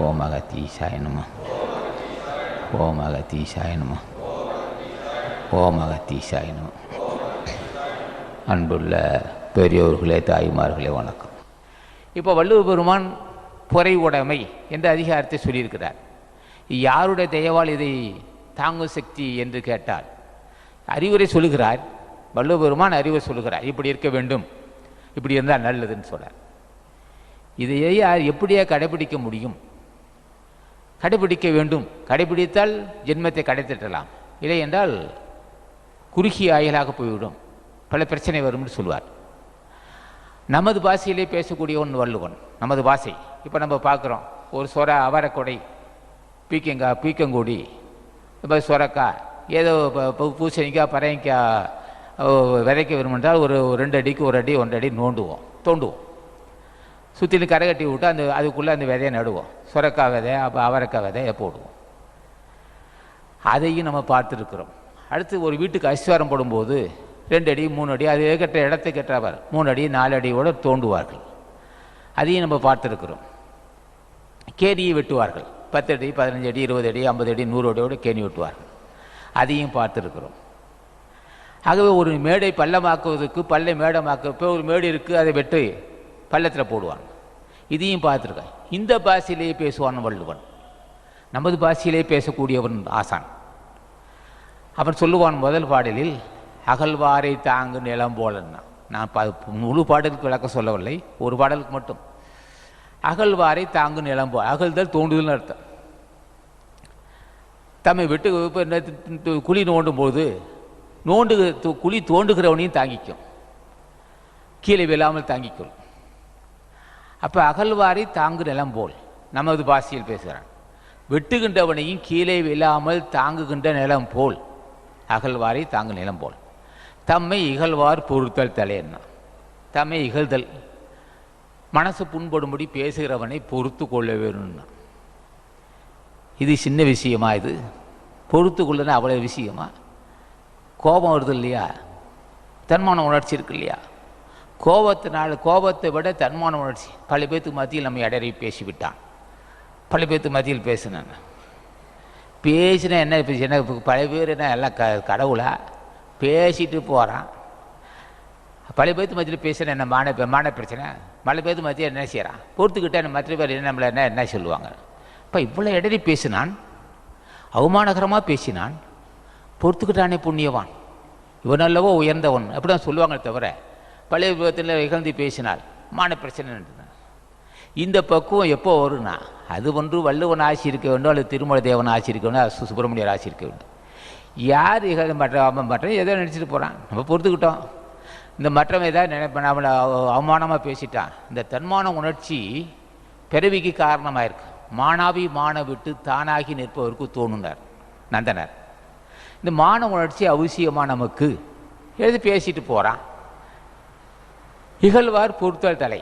ஓம் அகத்தீசாய நம ஓம் அகத்தீசாய நம ஓம் அகத்தீசாய நம அன்புள்ள பெரியோர்களே தாய்மார்களே வணக்கம் இப்போ வள்ளுவ பெருமான் பொறை உடைமை என்ற அதிகாரத்தை சொல்லியிருக்கிறார் யாருடைய தயவால் இதை தாங்கும் சக்தி என்று கேட்டால் அறிவுரை சொல்லுகிறார் வள்ளுவ பெருமான் அறிவுரை சொல்லுகிறார் இப்படி இருக்க வேண்டும் இப்படி இருந்தால் நல்லதுன்னு சொல்கிறார் இதையே யார் எப்படியா கடைபிடிக்க முடியும் கடைபிடிக்க வேண்டும். கடைபிடித்தால் ஜென்மத்தை கடைத்திட்டலாம் இல்லை என்றால் குறுகிய ஆயலாக போய்விடும். பல பிரச்சனை வரும்னு சொல்வார். நமது பாஷையிலே பேசக்கூடியவன் வள்ளுவன் நமது பாஷை. இப்போ நம்ம பார்க்குறோம் ஒரு சொர அவரக்கொடை பீக்கங்காய் பீக்கங்கொடி இப்போ சொரக்கா ஏதோ இப்போ பூசணிக்காய் பறையங்காய் விதைக்க விரும்பினால் ஒரு ஒரு ரெண்டு அடிக்கு ஒரு அடி ஒன்றரை அடி நோண்டுவோம் தோண்டுவோம். சுற்றிலும் கரை கட்டி விட்டு அந்த அதுக்குள்ளே அந்த விதையை நடுவோம். சுரக்காய் விதை அப்போ அவரைக்காய் விதையை போடுவோம். அதையும் நம்ம பார்த்துருக்குறோம். அடுத்து ஒரு வீட்டுக்கு அஸ்வாரம் போடும்போது ரெண்டு அடி மூணு அடி அது கட்ட இடத்தை கெட்டவர். மூணு அடி நாலு அடியோடு தோண்டுவார்கள். அதையும் நம்ம பார்த்துருக்குறோம். கேணியை வெட்டுவார்கள். பத்து அடி பதினஞ்சு அடி இருபது அடி ஐம்பது அடி நூறு அடியோடு கேணி வெட்டுவார்கள். அதையும் பார்த்துருக்குறோம். ஆகவே ஒரு மேடை பள்ளமாக்குவதற்கு பல்லை மேடமாக்க இப்போ ஒரு மேடு இருக்குது அதை வெட்டு பள்ளத்தில் போடுவாங்க. இதையும் பார்த்துருக்கேன். இந்த பாஷையிலேயே பேசுவான் வள்ளுவன். நமது பாஷையிலே பேசக்கூடியவன் ஆசான். அவன் சொல்லுவான் முதல் பாடலில் அகழ்வாரை தாங்கு நிலம் போலன்னா. நான் முழு பாடலுக்கு விளக்க சொல்லவில்லை ஒரு பாடலுக்கு மட்டும். அகழ்வாரை தாங்கு நிலம் போ அகழ்தல் தோண்டுதல்னு அர்த்தம். தம்மை விட்டு இப்போ குழி நோண்டும் போது நோண்டு குழி தோண்டுகிறவனையும் தாங்கிக்கும். கீழே விழாமல் தாங்கிக்கும். அப்போ அகழ்வாரை தாங்கு நிலம் போல். நமது பாசியில் பேசுகிறான். வெட்டுகின்றவனையும் கீழே விழாமல் தாங்குகின்ற நிலம் போல். அகழ்வாரை தாங்கு நிலம் போல். தம்மை இகழ்வார் பொறுத்தல் தலையன்னா தம்மை இகழ்தல். மனசு புண்படும்படி பேசுகிறவனை பொறுத்து கொள்ள வேணும்னா இது சின்ன விஷயமா இது? பொறுத்து கொள்ளனா அவ்வளோ விஷயமா? கோபம் வருது இல்லையா? தன்மான உணர்ச்சி இருக்கு இல்லையா? கோபத்தினால் கோபத்தை விட தன்மான உணர்ச்சி. பல பேத்துக்கு மத்தியில் நம்ம இடறி பேசிவிட்டான். பல பேத்துக்கு மத்தியில் பேசினேன். பேசினா என்ன பேசி என்ன பல பேர் என்ன எல்லாம் க கடவுளா? பேசிட்டு போகிறான் பல பேத்து மத்தியில் பேசினா என்ன மான மான பிரச்சனை? பல பேத்து மத்தியில் என்ன செய்கிறான் பொறுத்துக்கிட்டே மற்ற பேர் என்ன நம்மளை என்ன என்ன சொல்லுவாங்க? இப்போ இவ்வளோ இடறி பேசினான். அவமானகரமாக பேசினான். பொறுத்துக்கிட்டானே புண்ணியவான். இவன் அல்லவோ உயர்ந்தவன். அப்படி தான் சொல்லுவாங்க தவிர பழைய விபத்தில் இகழ்ந்து பேசினால் மான பிரச்சனை இந்த பக்குவம் எப்போ வரும்னா அது ஒன்று வள்ளுவன் ஆசி இருக்க வேண்டும் அல்லது திருமல தேவன் ஆசி இருக்க வேண்டும் சுப்பிரமணியர் ஆசி இருக்க வேண்டும். யார் இகழ மற்ற அவன் மற்ற ஏதோ நினச்சிட்டு போகிறான் நம்ம பொறுத்துக்கிட்டோம். இந்த மற்றவன் ஏதாவது நினைப்ப நம்மளை அவ- அவமானமாக பேசிட்டான். இந்த தன்மான உணர்ச்சி பிறவிக்கு காரணமாக இருக்கு மானாவி மான விட்டு தானாகி நிற்பவருக்கு தோணுனார் நந்தனர். இந்த மான உணர்ச்சி அவசியமாக நமக்கு? எழுதி பேசிட்டு போகிறான் இகழ்வார் பொறுத்தல் தலை